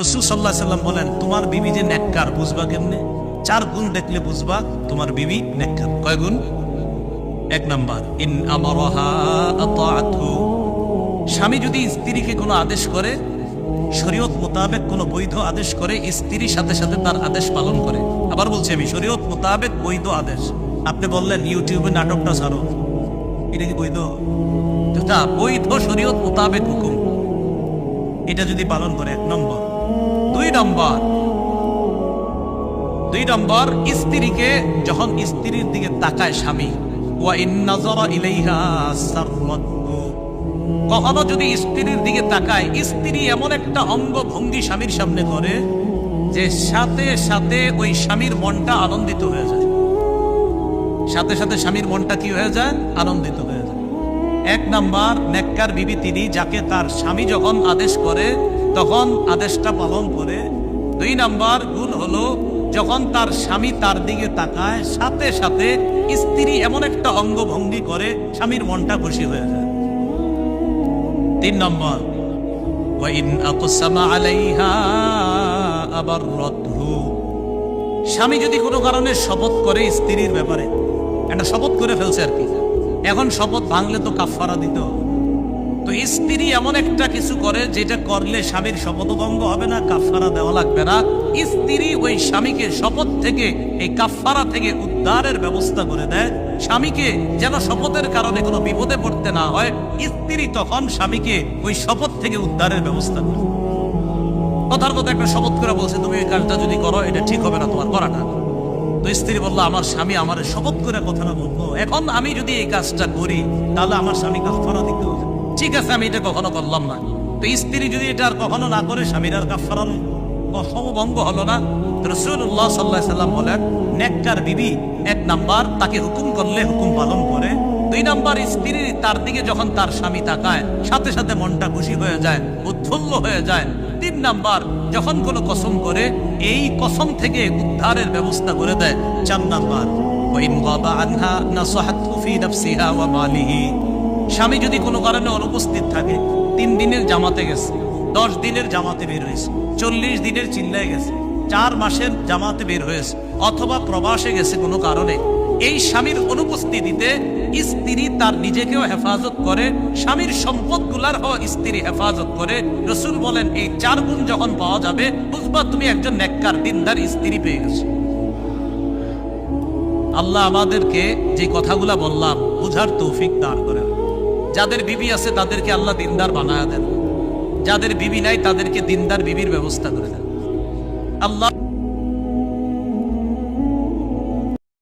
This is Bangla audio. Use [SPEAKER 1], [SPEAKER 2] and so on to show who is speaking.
[SPEAKER 1] রসুল সাল্লাহ সাল্লাম বলেন, তোমার বিবি যে নেককার, বুঝবা কেমনে? চার গুণ দেখলে বুঝবা তোমার বিবি নেককার। কয় গুণ? এক নাম্বার, ইন স্বামী যদি স্ত্রীকে কোনো আদেশ করে, শরীয়ত মোতাবেক কোনো বৈধ আদেশ করে স্ত্রীর সাথে সাথে তার আদেশ পালন করে। আবার বলছি আমি, শরীয়ত মোতাবেক বৈধ আদেশ। আপনি বললেন, ইউটিউবে নাটকটা ছাড়ো। এটা কি বৈধ? বৈধ শরীয়ত মোতাবেক হুকুম। এটা যদি পালন করে, এক নম্বর। দুই নম্বর। দুই নম্বর, স্ত্রীকে যখন স্ত্রীর দিকে তাকায় স্বামী কখনো যদি স্ত্রীর দিকে তাকায়, স্ত্রী এমন একটা অঙ্গ ভঙ্গি স্বামীর সামনে করে যে সাথে সাথে ওই স্বামীর মনটা আনন্দিত হয়ে যায়। সাথে সাথে স্বামীর মনটা কি হয়ে যায়? আনন্দিত হয়ে এক নাম্বার নেককার বিবি তিনি যাকে তার স্বামী যখন আদেশ করে, তখন আদেশটা পালন করে। দুই নাম্বার গুণ হলো, যখন তার স্বামী তার দিকে তাকায়, সাথে সাথে স্ত্রী এমন একটা অঙ্গভঙ্গি করে, স্বামীর মনটা খুশি হয়ে যায়। তিন নম্বর আবাররাতহু। স্বামী যদি কোনো কারণে শপথ করে স্ত্রীর ব্যাপারে, একটা শপথ করে ফেলছে আর কি। এখন শপথ ভাঙলে তো কাফফারা দিতে। তো স্ত্রী এমন একটা কিছু করে, যেটা করলে স্বামীর শপথ শপথভঙ্গ হবে না, কাফফারা দেওয়া লাগবে না। স্ত্রী ওই স্বামীকে শপথ থেকে, এই কাফফারা থেকে উদ্ধারের ব্যবস্থা করে দেয়। স্বামীকে যেন শপথের কারণে কোনো বিপদে পড়তে না হয়, স্ত্রী তখন স্বামীকে ওই শপথ থেকে উদ্ধারের ব্যবস্থা করে কথার কথা একটা শপথ করে বলছে, তুমি এই কাজটা যদি করো, এটা ঠিক হবে না, তোমার করাটা। তো স্ত্রী বলল, আমার স্বামী আমার শপথ করে কথাটা বলব এখন আমি যদি এই কাজটা করি, তাহলে আমার স্বামী কাফারা দিতে ঠিক আছে, আমি এটা কখনো করলাম না। তো স্ত্রী যদি এটা আর কখনো না করে, স্বামীর আর কাফারা সমভঙ্গ হলো না। রসুল্লাহ সাল্লাহ সাল্লাম বলেন, নেককার বিবি, এক নাম্বার, তাকে হুকুম করলে হুকুম পালন করে। দুই নাম্বার, স্ত্রী তার দিকে যখন তার স্বামী তাকায়, সাথে সাথে মনটা খুশি হয়ে যায়, উৎফুল্ল হয়ে যায়। তিন নাম্বার, যখন কোনো কসম করে, এই কসম থেকে উদ্ধারের ব্যবস্থা করে দেয়। চার নাম্বার স্বামী যদি কোনো কারণে অনুপস্থিত থাকে, তিন দিনের জামাতে গেছে, দশ দিনের জামাতে বের হয়েছে, চল্লিশ দিনের চিল্লায় গেছে, চার মাসের জামাতে বের হয়েছে, অথবা প্রবাসে গেছে কোনো কারণে এই স্বামীর অনুপস্থিতিতে স্ত্রী তার নিজেকেও হেফাজত করে, স্বামীর সম্পদগুলার হওয়া স্ত্রী হেফাজত করে। রসুল বলেন, এই চার গুণ যখন পাওয়া যাবে, বুঝবা তুমি একজন নেককার, দিনদার স্ত্রী পেয়ে গেছো। আল্লাহ আমাদেরকে যে কথাগুলা বললাম, বুঝার তৌফিক দান করেন যাদের বিবি আছে, তাদেরকে আল্লাহ দিনদার বানায় দেন। যাদের বিবি নাই, তাদেরকে দিনদার বিবির ব্যবস্থা করে দেন। আল্লাহ